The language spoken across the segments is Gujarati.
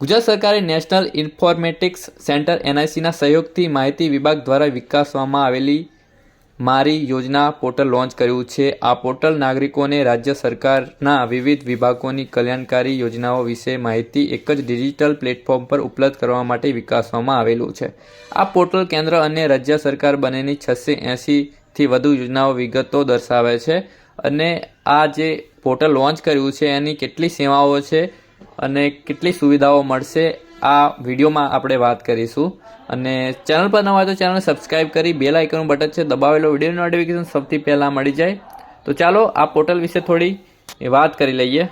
ગુજરાત સરકારે નેશનલ ઇન્ફોર્મેટિક્સ સેન્ટર, એનઆઈસીના સહયોગથી માહિતી વિભાગ દ્વારા વિકાસવામાં આવેલી મારી યોજના પોર્ટલ લોન્ચ કર્યું છે. આ પોર્ટલ નાગરિકોને રાજ્ય સરકારના વિવિધ વિભાગોની કલ્યાણકારી યોજનાઓ વિશે માહિતી એક જ ડિજિટલ પ્લેટફોર્મ પર ઉપલબ્ધ કરવા માટે વિકાસવામાં આવેલું છે. આ પોર્ટલ કેન્દ્ર અને રાજ્ય સરકાર બંનેની છસો એંસીથી વધુ યોજનાઓ વિગતો દર્શાવે છે અને આ જે પોર્ટલ લોન્ચ કર્યું છે, એની કેટલી સેવાઓ છે અને કેટલી સુવિધાઓ મળશે આ વિડીયોમાં આપણે વાત કરીશું. અને ચેનલ પર ન તો ચેનલને સબસ્ક્રાઇબ કરી બે લાઇકનું બટન છે દબાવેલો વીડિયો નોટિફિકેશન સૌથી પહેલાં મળી જાય. તો ચાલો આ પોર્ટલ વિશે થોડી વાત કરી લઈએ.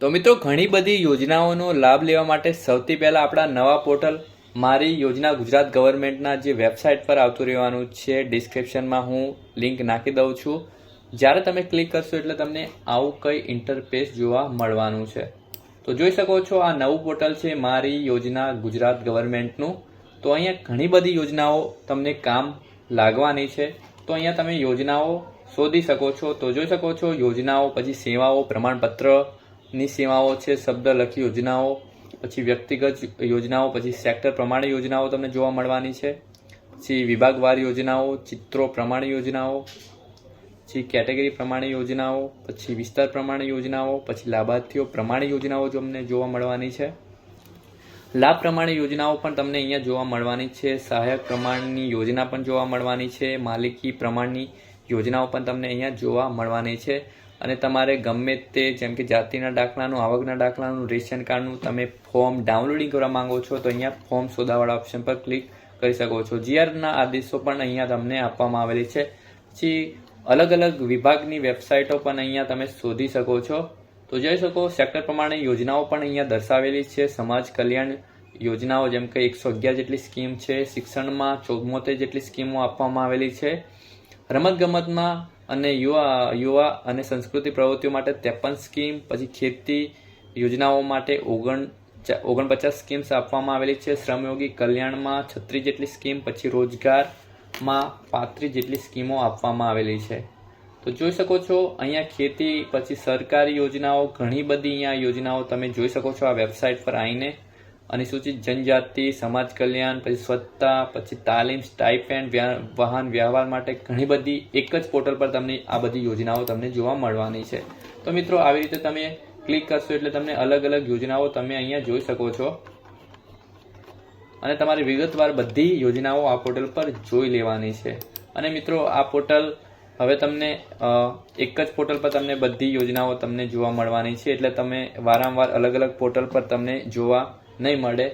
તો મિત્રો, ઘણી બધી યોજનાઓનો લાભ લેવા માટે સૌથી પહેલાં આપણા નવા પોર્ટલ, મારી યોજના ગુજરાત ગવર્મેન્ટના જે વેબસાઇટ પર આવતું રહેવાનું છે, ડિસ્ક્રિપ્શનમાં હું લિંક નાખી દઉં છું. જ્યારે તમે ક્લિક કરશો એટલે તમને આવું કંઈ ઇન્ટરફેસ જોવા મળવાનું છે. તો જોઈ શકો છો આ નવું પોર્ટલ છે મારી યોજના ગુજરાત ગવર્મેન્ટનું. તો અહીંયા ઘણી બધી યોજનાઓ તમને કામ લાગવાની છે. તો અહીંયા તમે યોજનાઓ શોધી શકો છો. તો જોઈ શકો છો યોજનાઓ, પછી સેવાઓ પ્રમાણપત્રની સેવાઓ છે, શબ્દ લખી યોજનાઓ, પછી વ્યક્તિગત યોજનાઓ, પછી સેક્ટર પ્રમાણે યોજનાઓ તમને જોવા મળવાની છે. પછી વિભાગવાર યોજનાઓ, ચિત્રો પ્રમાણે યોજનાઓ પછી કેટેગરી પ્રમાણે યોજનાઓ, પછી વિસ્તાર પ્રમાણે યોજનાઓ, પછી લાભાર્થીઓ પ્રમાણે યોજનાઓ જો અમને જોવા મળવાની છે. લાભ પ્રમાણે યોજનાઓ પણ તમને અહીંયા જોવા મળવાની છે. સહાયક પ્રમાણની યોજના પણ જોવા મળવાની છે. માલિકી પ્રમાણની યોજનાઓ પણ તમને અહીંયા જોવા મળવાની છે. અને તમારે ગમે તે જેમ કે જાતિના દાખલાનું, આવકના દાખલાનું, રેશન કાર્ડનું તમે ફોર્મ ડાઉનલોડિંગ કરવા માંગો છો, તો અહીંયા ફોર્મ શોધાવાળા ઓપ્શન પર ક્લિક કરી શકો છો. જીઆરના આદેશો પણ અહીંયા તમને આપવામાં આવેલી છે. પછી અલગ અલગ વિભાગની વેબસાઇટો પણ અહીંયા તમે શોધી શકો છો. તો જોઈ શકો, સેક્ટર પ્રમાણે યોજનાઓ પણ અહીંયા દર્શાવેલી છે. સમાજ કલ્યાણ યોજનાઓ, જેમ કે એકસો અગિયાર જેટલી સ્કીમ છે, શિક્ષણમાં ચૌમોતેર જેટલી સ્કીમો આપવામાં આવેલી છે. રમતગમતમાં અને યુવા યુવા અને સંસ્કૃતિ પ્રવૃત્તિઓ માટે ત્રેપન સ્કીમ, પછી ખેતી યોજનાઓ માટે ઓગણ ઓગણપચાસ સ્કીમ્સ આપવામાં આવેલી છે. શ્રમયોગી કલ્યાણમાં છત્રીસ જેટલી સ્કીમ, પછી રોજગારમાં પાંત્રીસ જેટલી સ્કીમો આપવામાં આવેલી છે. તો જોઈ શકો છો, અહીંયા ખેતી, પછી સરકારી યોજનાઓ, ઘણી બધી અહીંયા યોજનાઓ તમે જોઈ શકો છો આ વેબસાઇટ પર આવીને. અનુસૂચિત જનજાતિ, સમાજ કલ્યાણ, પછી સ્વચ્છતા, પછી તાલીમ, સ્ટાઇપેન્ડ વાહન વ્યવહાર માટે ઘણી બધી એક જ પોર્ટલ પર તમને આ બધી યોજનાઓ તમને જોવા મળવાની છે. તો મિત્રો, આવી રીતે તમે ક્લિક કરશો એટલે તમને અલગ અલગ યોજનાઓ તમે અહીંયા જોઈ શકો છો. અને તમારી વિગતવાર બધી યોજનાઓ આ પોર્ટલ પર જોઈ લેવાની છે. અને મિત્રો, આ પોર્ટલ હવે તમને એક જ પોર્ટલ પર તમને બધી યોજનાઓ તમને જોવા મળવાની છે. એટલે તમે વારંવાર અલગ અલગ પોર્ટલ પર તમને જોવા નહીં મળે.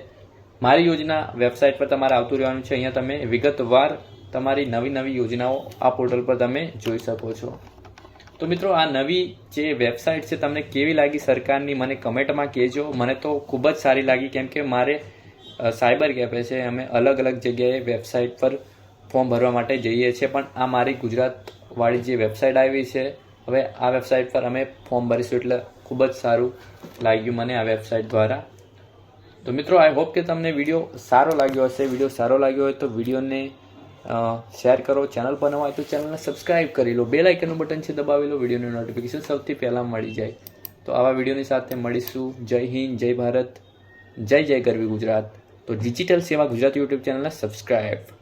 મારી યોજના વેબસાઇટ પર તમારે આવતું રહેવાનું છે. અહીંયા તમે વિગતવાર તમારી નવી નવી યોજનાઓ આ પોર્ટલ પર તમે જોઈ શકો છો. તો મિત્રો, આ નવી જે વેબસાઇટ છે, તમને કેવી લાગી સરકારની, મને કમેન્ટમાં કહેજો. મને તો ખૂબ જ સારી લાગી, કેમ કે મારે સાયબર કેફે છે. અમે અલગ અલગ જગ્યાએ વેબસાઇટ પર ફોર્મ ભરવા માટે જઈએ છીએ. પણ આ મારી ગુજરાતવાળી જે વેબસાઇટ આવી છે, હવે આ વેબસાઇટ પર અમે ફોર્મ ભરીશું એટલે ખૂબ જ સારું લાગ્યું મને આ વેબસાઇટ દ્વારા. તો મિત્રો આઈ હોપ કે તમને વીડિયો સારો લાગ્યો હશે. વીડિયો સારો લાગ્યો હોય તો વિડીયોને શેર કરો. ચેનલ પર નવા હોય તો ચેનલને સબસ્ક્રાઇબ કરી લો. બે લાઇકનનું બટન છે, દબાવી લો. વિડીયોની નોટિફિકેશન સૌથી પહેલાં મળી જાય. તો આવા વિડીયોની સાથે મળીશું. જય હિન્દ, જય ભારત. જય જય ગરવી ગુજરાત. તો ડિજિટલ સેવા ગુજરાત યુટ્યુબ ચેનલને સબસ્ક્રાઇબ